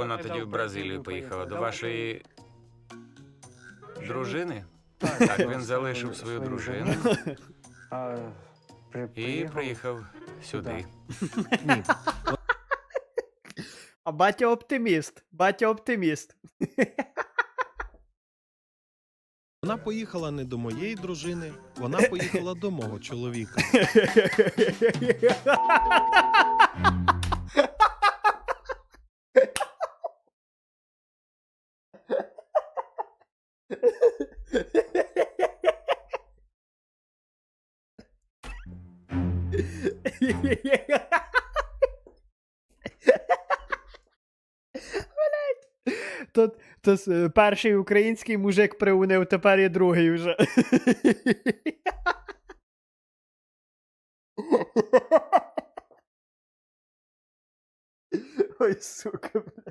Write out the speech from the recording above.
вона тоді в Бразилію поїхала? До вашої дружини? Так, він залишив свою дружину і приїхав сюди. Ні. А батя оптиміст. Батя оптиміст. Вона поїхала не до моєї дружини, вона поїхала до мого чоловіка. Тут, то е, перший український мужик приунив, тепер і другий вже. Ой, сука, блядь.